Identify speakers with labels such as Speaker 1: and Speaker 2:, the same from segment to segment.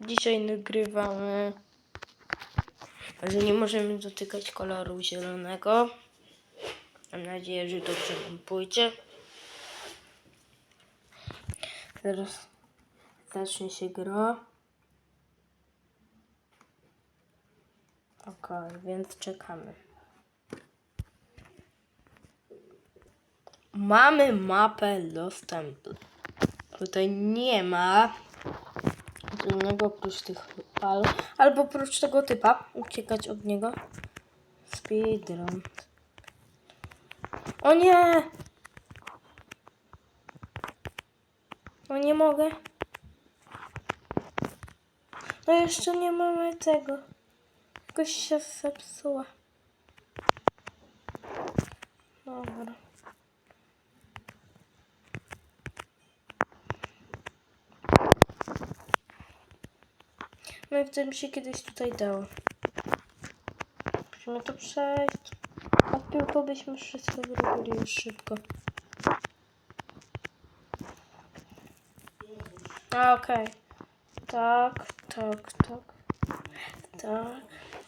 Speaker 1: Dzisiaj nagrywamy, że nie możemy dotykać koloru zielonego. Mam nadzieję, że dobrze nam pójdzie. Teraz zacznie się gra. Okej, więc czekamy. Mamy mapę Lost Temple. Tutaj nie ma innego oprócz tych pal. Albo oprócz tego typa. Uciekać od niego. Speedrun. O nie! No nie mogę. No jeszcze nie mamy tego. Jakoś się zepsuła. Dobra. No wtedy mi się kiedyś tutaj dało. Musimy to przejść. A tylko byśmy wszystko zrobili już szybko. A, Okej. Tak, tak, tak. Tak.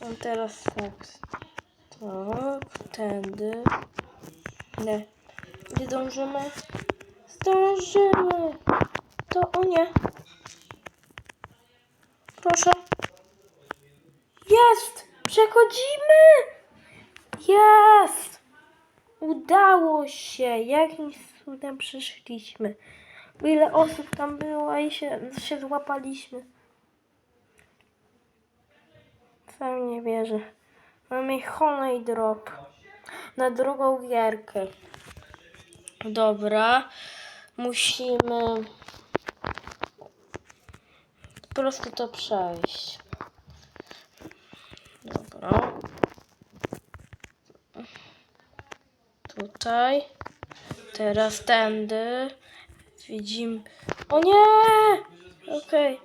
Speaker 1: A teraz tak. Tak, tędy. Nie. Nie dążymy. Zdążymy. To o nie. Proszę. Jest! Przechodzimy! Jest! Udało się! Jakimś cudem przeszliśmy. Ile osób tam było i się, się złapaliśmy. Sam nie wierzę. Mamy Honey Drop. Na drugą gierkę. Dobra. Musimy po prostu to przejść. Dobra. Tutaj. Teraz tędy. Widzimy. O nie! Okej.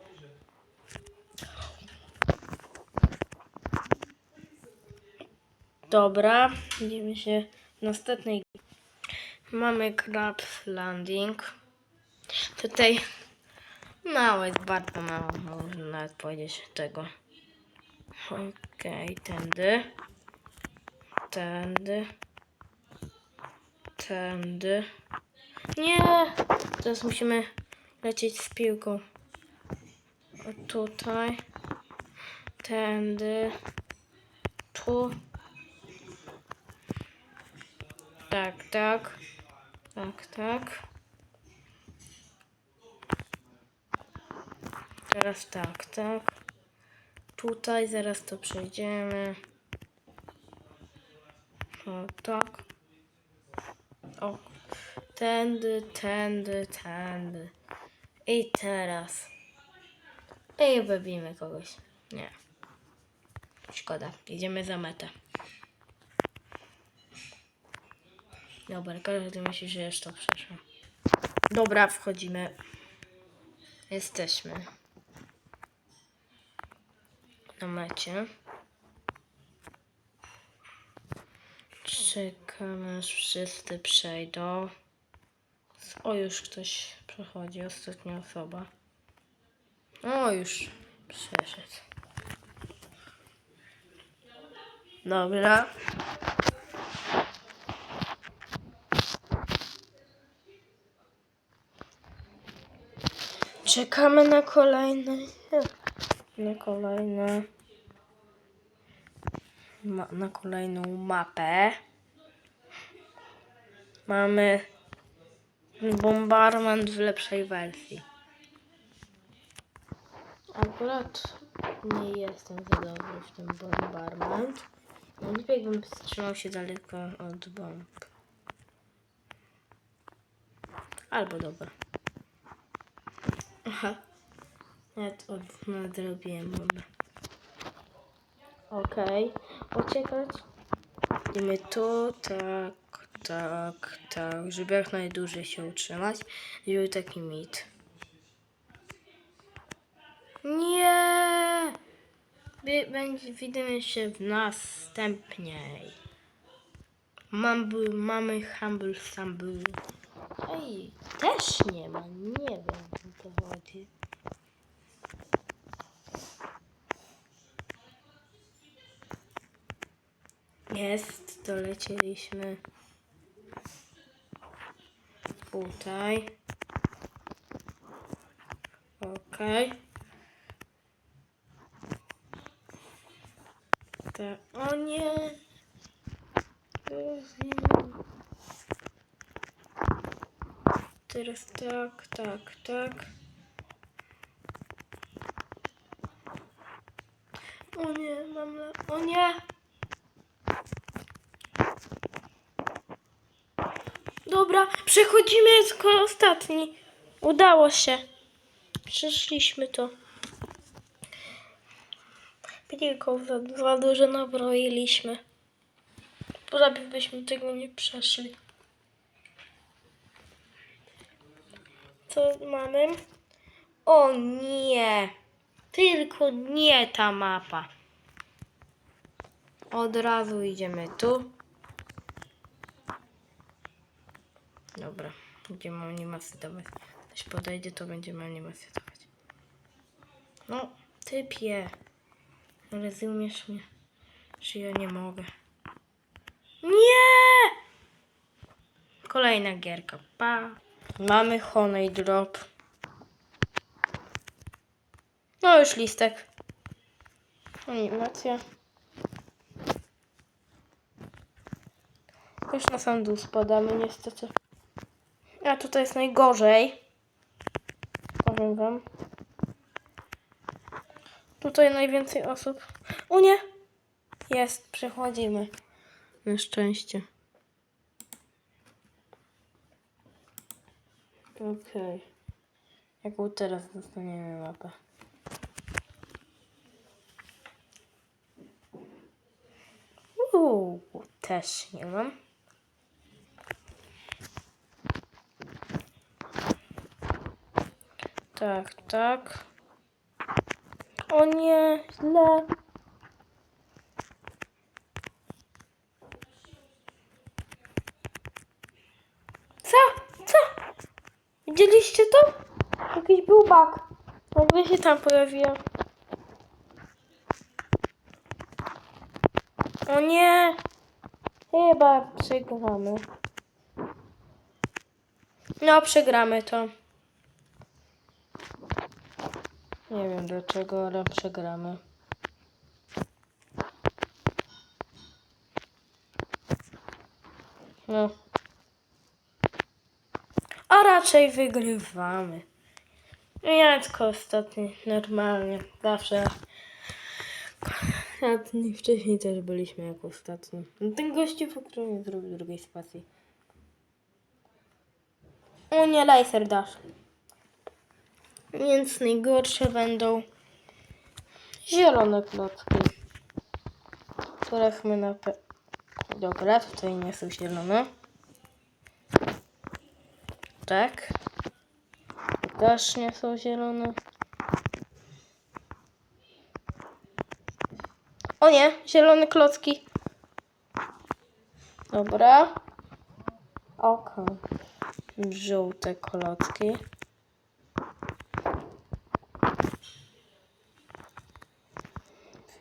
Speaker 1: Dobra. Idziemy się w następnej. Mamy Crab's Landing. Tutaj Mało jest bardzo mało, można nawet powiedzieć tego. Okej, tędy. Tędy. Tędy. Nie! Teraz musimy lecieć z piłką. O, tutaj. Tędy. Tu. Tak, tak. Tak, tak. Teraz tak, tak. Tutaj zaraz to przejdziemy. O, tak. O. Tędy, tędy, tędy. I teraz. I wybijmy kogoś. Nie. Szkoda. Idziemy za metę. Dobra, każdy myśli, że już to przeszło. Dobra, wchodzimy. Jesteśmy na mecie. Czekamy aż wszyscy przejdą. O, już ktoś przechodzi, ostatnia osoba. O, już przeszedł. Dobra. Czekamy na kolejne. Na kolejne. Na kolejną mapę. Mamy bombardment w lepszej wersji. Akurat nie jestem za dobry w tym bombardment. No lepiej bym trzymał się daleko od bomb. Albo dobra. Aha. Nawet od, nadrobiłem bombę. Okej. Uciekać. Idziemy tu, tak, tak, tak, żeby jak najdłużej się utrzymać. Był taki mit. Nie! Będzie widzimy się w następnej. Mumble, mamy Humble Stumble. Ej, też nie ma, nie wiem o co chodzi. Jest, dolecieliśmy. Tutaj. Okej. Tak. O nie. Teraz tak, tak, tak. O nie, mam. O nie! Dobra, przechodzimy jako ostatni. Udało się. Przeszliśmy to. Tylko za, za dużo nabroiliśmy. Prawie byśmy tego nie przeszli. Co mamy? O nie! Tylko nie ta mapa. Od razu idziemy tu. Dobra, będziemy animację dawać. Ktoś podejdzie, to będziemy animację dawać. No, typie. Rozumiesz mnie, że ja nie mogę. Nie! Kolejna gierka. Pa. Mamy Honey Drop. No już listek. Animacja. Już na sam spadamy niestety. A tutaj jest najgorzej. Powiem wam. Tutaj najwięcej osób. O nie! Jest, przechodzimy. Na szczęście. Okej. Jaką teraz dostaniemy mapę? Uuu, też nie mam. Tak, tak. O nie, źle. Co? Co? Widzieliście to? Jakiś był bug. Nagle się tam pojawiła. O nie! Chyba przegramy. No, przegramy to. Nie wiem dlaczego, ale przegramy. No. A raczej wygrywamy. Ja tylko ostatni, normalnie, zawsze. Ostatni, wcześniej też byliśmy jak ostatni. No, Ten gościu, po którym nie zrobił drugiej spacji. O nie, laser dash. Więc najgorsze będą zielone klocki, których na pe... Dobra, tutaj nie są zielone. Tak. Też nie są zielone. O nie, zielone klocki. Dobra. Okej. Żółte klocki.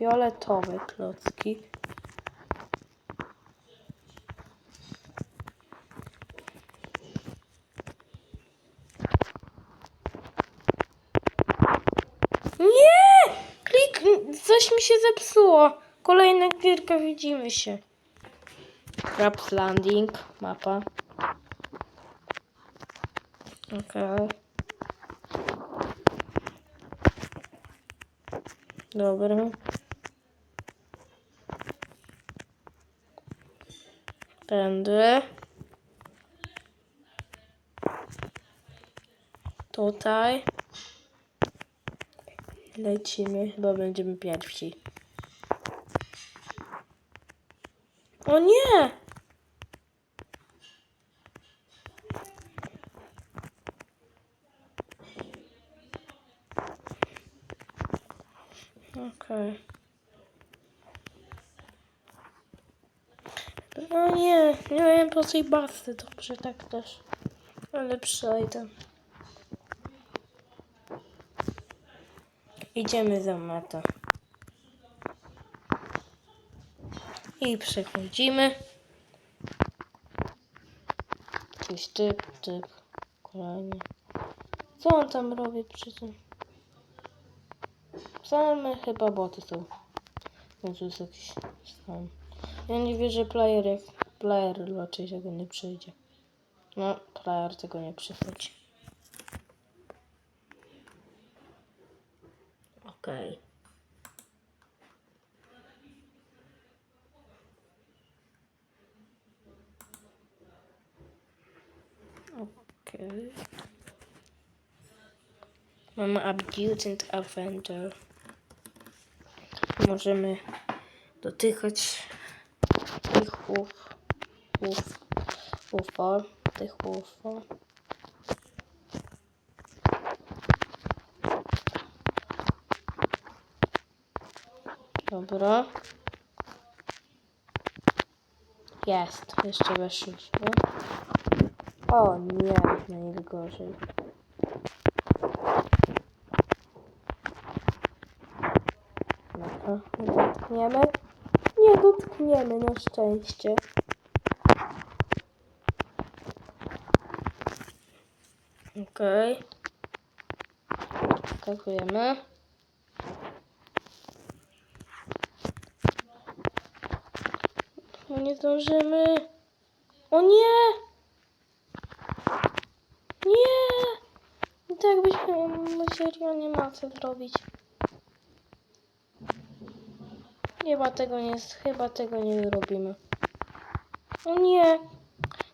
Speaker 1: Fioletowe klocki. Nie! Klik, coś mi się zepsuło. Kolejna gierka, widzimy się. Crab's Landing, mapa. Okej. Dobra. Tędy. Tutaj. Lecimy, chyba będziemy pierwsi. O nie! Okej. No nie, nie miałem po tej basty, dobrze tak też. Ale przejdę. Idziemy za metę. I przechodzimy. Jakiś typ, typ. Kolejny. Co on tam robi przy tym? Same chyba boty są. Tu jest jakiś sam. Ja nie wierzę player jak player raczej tego nie przyjdzie. No, player tego nie przychodzi. Okej. Okej. Mamy Abducent Avenger. Możemy dotykać tych uf, uf, ufa, tych ufa. Dobra. Jest, jeszcze weszliśmy. O nie, najgorzej. Dobra, nie dotkniemy. Nie dotkniemy, na szczęście. Okej. Skakujemy. No nie zdążymy. O nie! Nie! I tak byśmy no serio nie ma co zrobić. Chyba tego nie, chyba tego nie zrobimy. O nie!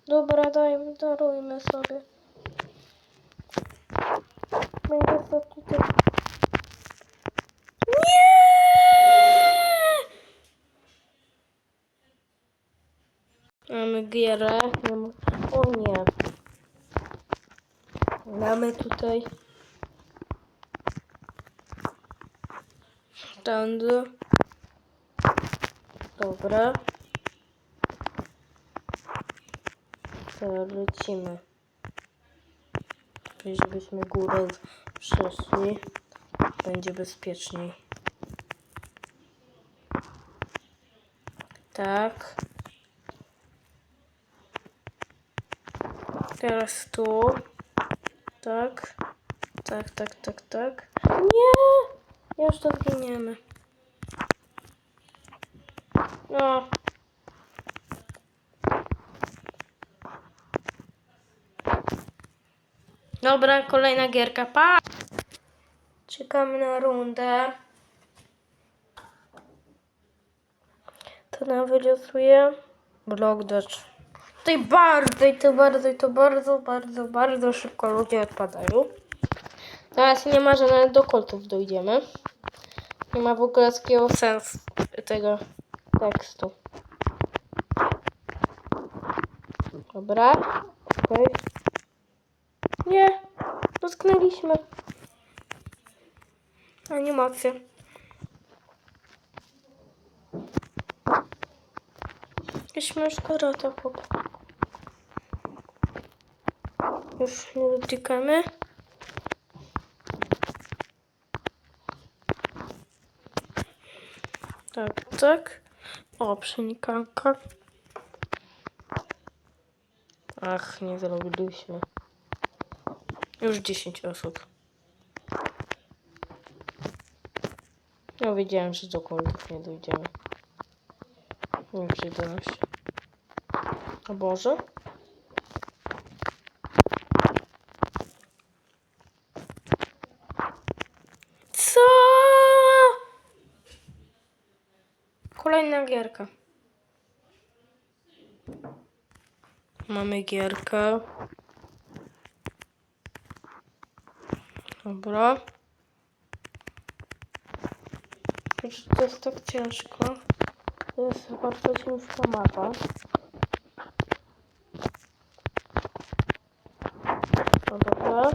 Speaker 1: Dobra, dajmy, darujmy sobie. To tutaj. Nie! Mamy gierę. O nie. Mamy tutaj. Tędy. Dobra. Teraz lecimy. Lepiej, żebyśmy górę przeszli. Będzie bezpieczniej. Tak. Teraz tu. Tak. Tak, tak, tak, tak. Nie! Już to zginiemy. No. Dobra, kolejna gierka. Pa! Czekamy na rundę. To nam wylosuje blok dodge. Tutaj bardzo, i to bardzo, i to bardzo, bardzo, bardzo szybko ludzie odpadają. Teraz nie ma, że nawet do koltów dojdziemy. Nie ma w ogóle takiego sensu tego tekstu. Dobra. Okej. Nie. Dotknęliśmy. Animacja. Jakaś myszka rata chłop. Już nie dotykamy. Tak, tak. O, przenikanka. Ach, nie zrobiliśmy. Już 10 osób. Ja wiedziałem, że do końców nie dojdziemy. Nie przyjdę nam się. Boże. Co? Kolejna gierka. Mamy gierkę. Dobra. To jest tak ciężko. To jest bardzo ciężka mapa. No dobra.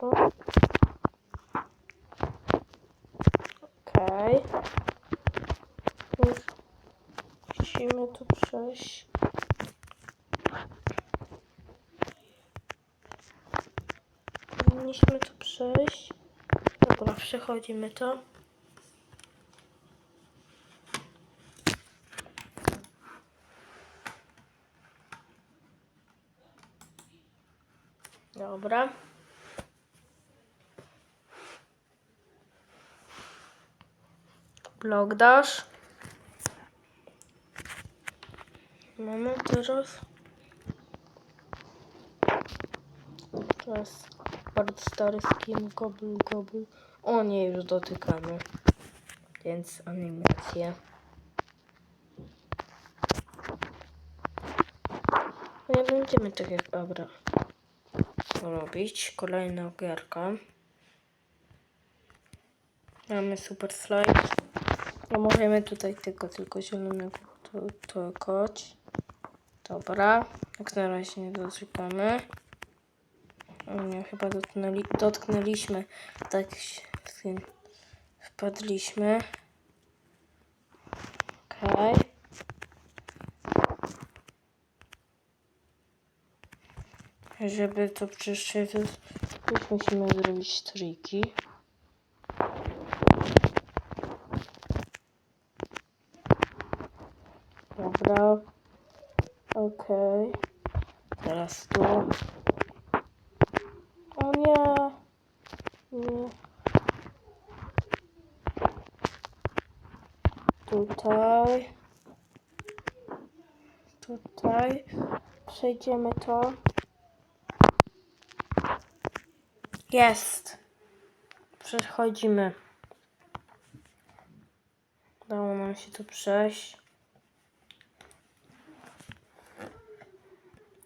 Speaker 1: Dobra. Okej. Już musimy tu przejść. powinniśmy to przejść. Przechodzimy to. Dobra. Blok dasz. Mamy teraz. Jest bardzo stary skin Gobble Gobble. O nie, już dotykamy. Więc animacje. No Nie będziemy tak jak Abra robić. Kolejna gierka. Mamy super slide. No możemy tutaj tylko, tylko zielonego koć. Dobra. Jak na razie nie dotykamy. Nie, chyba dotknęli, dotknęliśmy. Tak wpadliśmy. Okej. Żeby to przeszedł, już musimy zrobić triki. Dobra. Okej. Teraz tu. O nie. Nie. Tutaj. Tutaj. Przejdziemy to. Jest. Przechodzimy. Udało nam się tu przejść.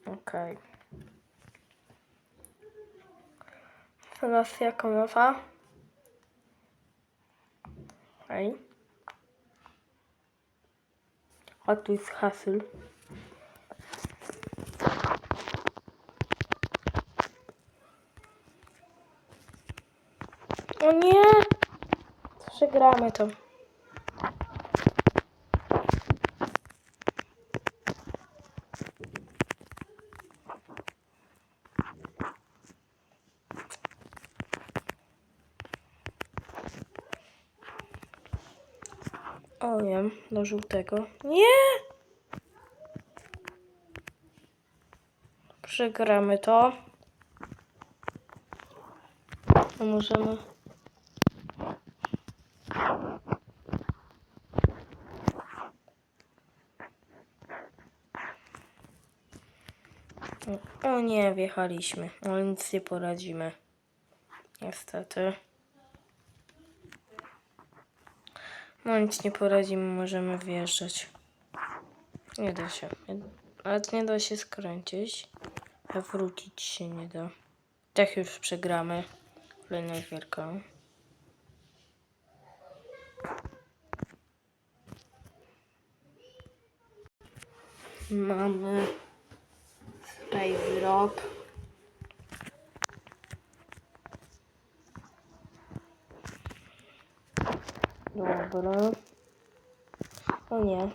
Speaker 1: Okej. Teraz jaka mowa? Okej. A tu jest hasyl. O nie! Przegramy to. O wiem, do żółtego. Nie! Przegramy to. To możemy. O nie, wjechaliśmy, ale nic nie poradzimy. Niestety. No nic nie poradzimy, możemy wjeżdżać. Nie da się. Ale nie da się skręcić. A wrócić się nie da. Tak już przegramy. Kolejna gierka. Mamy Space. Dobra. O nie.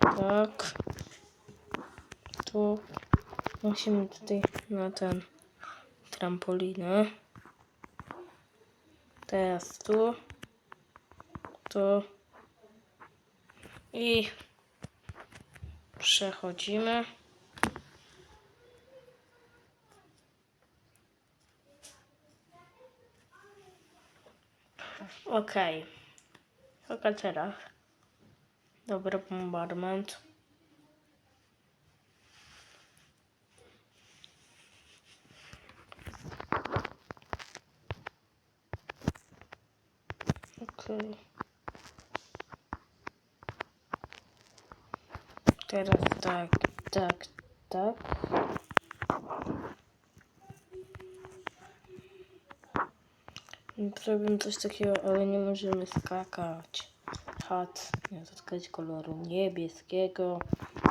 Speaker 1: Tak. Tu musimy tutaj na ten trampolinę. Teraz tu. Tu. I przechodzimy. Okej. Okay. teraz. Dobry bombardment. Okej. Teraz tak, tak, tak. Zrobimy coś takiego, ale nie możemy skakać. Hat, nie dotkać koloru niebieskiego,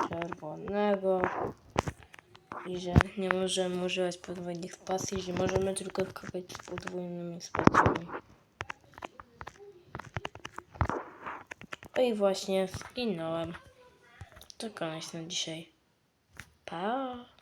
Speaker 1: czerwonego. I że nie możemy używać podwójnych spacji, że możemy tylko skakać z podwójnymi spacjami. No i właśnie zginąłem. To koniec na dzisiaj. Pa!